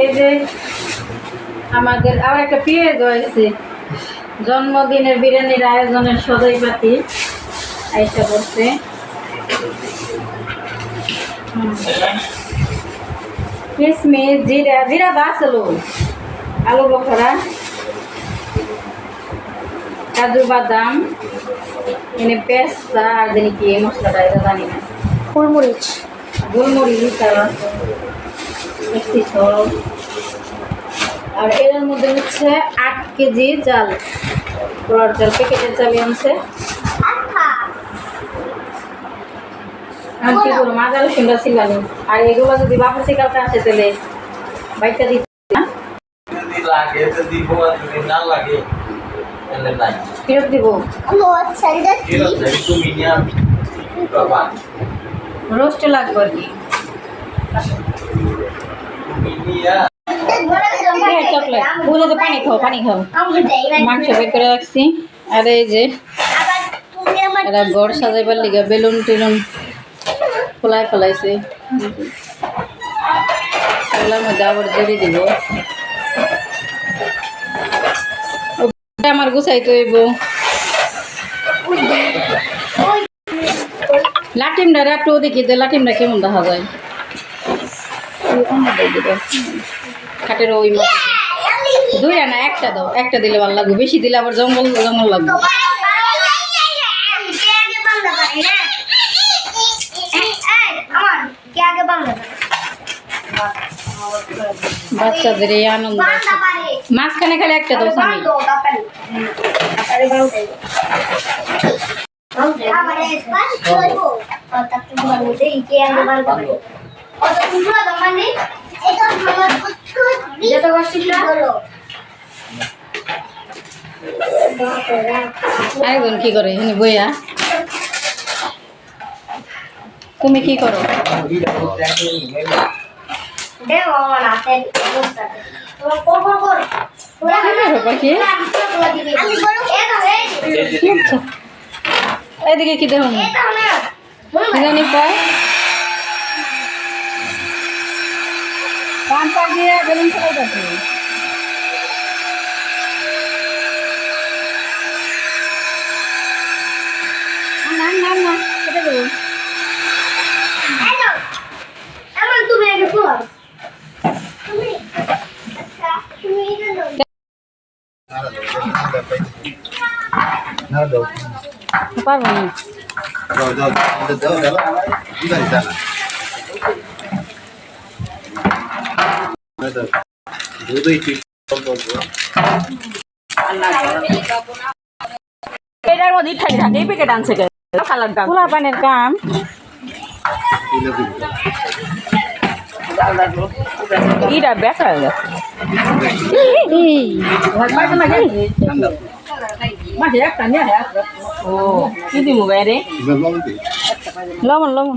এই যে আমাদের আর একটা পেঁয়াজ হয়েছে। জন্মদিনের বিরিয়ানির আয়োজনের সদয় পাতি আইসা করছে কিসমিস জিরা জিরা বাসলো আলু। বখরা কাজু বাদাম। এনে পেস্তা আর দিন কি মশলাটা এটা জানি না। গোলমরিচ। গোলমরিচ আর আর এর মধ্যে হচ্ছে আট কেজি চাল পোলার চাল প্যাকেটের চালই আনছে। আমি কি করব মাঝার সুন্দর ছিল আর এগুলো যদি থেকে কালকে আসে তাহলে বাইকটা দিতে না? লাগে তো দিব আর যদি না লাগে তাহলে নাই। ফেরত দিব। রোস্টে লাগবে আর কি। চকলেট। বুঝে যে পানি খাও মাংস রাখছি। আর এই যে ঘর সাজাইবার বেলুন টেলুন ফলাই ফলাইছে। আমার গুছাইতে হইব। লাটিমটা দেখি লাটিমটা কেমন দেখা যায় ওই অন্য দিয়ে দিবে। খাটের ওই মাথাতে। দুইটা না, একটা দাও। একটা দিলে ভালো লাগবে। বেশি দিলে আবার জঙ্গল জঙ্গল লাগবে। বাচ্চাদের এই আনন্দ মাঝখানে খালি একটা দাও স্বামী। আরেকজন কি করে? এখানে বইয়া। তুমি কি করো? আচ্ছা। এদিকে কি দেখো কি জানি কয়? পা দিয়ে বেলুন ফেলাইতেছে না না না কেটে দেবো। তুমি আগে বলো। তুমি আচ্ছা তুমি এটা নাও। পারব না। এটার মধ্যে ইঠালি থাকে এই প্যাকেট আনছে কে কালার দাম পোলা পানের কাম ইটা বেকা হয়ে গেছে মাঝে একটা নিয়ে ও কি দিমু বাইরে লবণ লবণ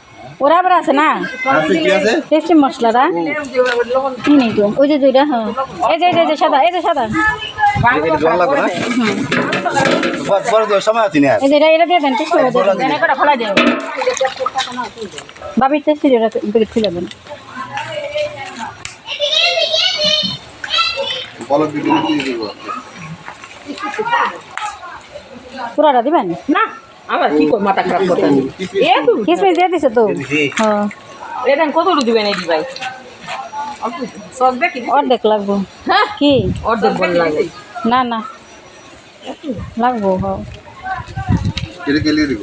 ওরা আবার আছে না? টেস্টি মশলাটা কি নেই তো? ওই যে দুইটা হ্যাঁ। এই যে এই যে, সাদা এই যে সাদা। বাবির টেস্টি খুলে পুরাটা দিবেন? না। আমার কি কর মাথা খারাপ করতে এ তো কিসমিস দিয়ে দিছে তো? হ্যাঁ। এটা কত দিবেন এই ভাই? অর্ধেক লাগবো। হ্যাঁ? কি? অর্ধেক বল লাগে না না। লাগবো হ্যাঁ। কেটে কেলিয়ে দিব।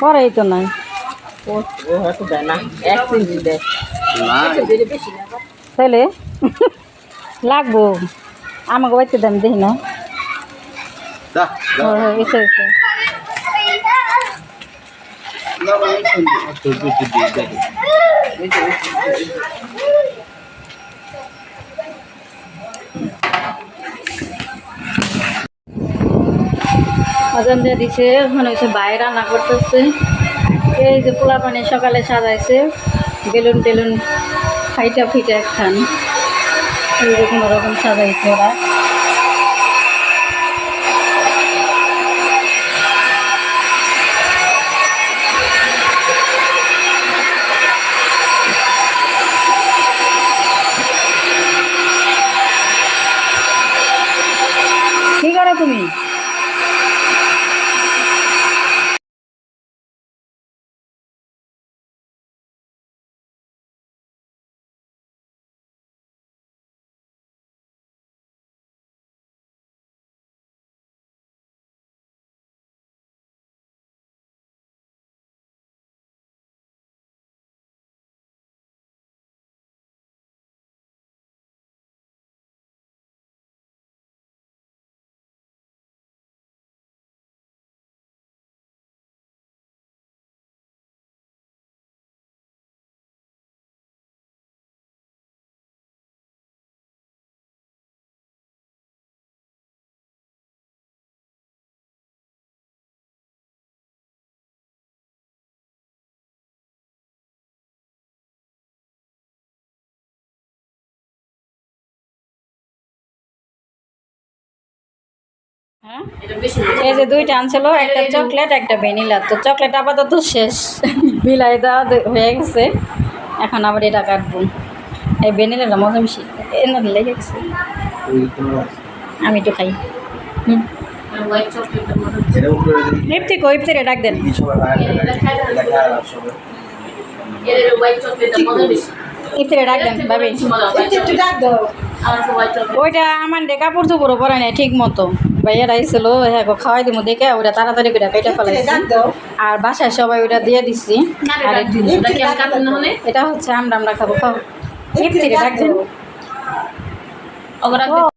পরেই তো নাই। তাহলে লাগবো। আমাকে বাড়িতে দাম দেখি না। অজন হ্যাঁ, হ্যাঁ, দিয়ে দিছে ওখানে হচ্ছে বাইরে রান্না করতেছে। এই যে পোলা পানি সকালে সাজাইছে বেলুন টেলুন ফাইটা ফিটা খান কোনো রকম সাজাইছে ওরা এই যে দুইটা আনছিল একটা চকলেট একটা ভ্যানিলা। তো চকলেট আপাতত শেষ। বিলাই দেওয়া হয়ে গেছে। এখন আবার এটা কাটবো। এই ভ্যানিলাটা মজা বেশি। এনে লেগে গেছে আমি একটু খাই। হুম। ইফতারে ডাক দেন। ইফতারে ডাক দেন ভাবি। ওইটা আমার ডে কাপড় চোপড়ও পরে নাই ঠিক মতো ভাইয়া আইছিল হ্যাঁ গো খাওয়াই দিব দেখে ওটা তাড়াতাড়ি করে কেটে ফেলাইছি। আর বাসায় সবাই ওটা দিয়ে দিচ্ছি আর এটা হচ্ছে আমরা আমরা খাব খাও। ঠিক ডাক দেন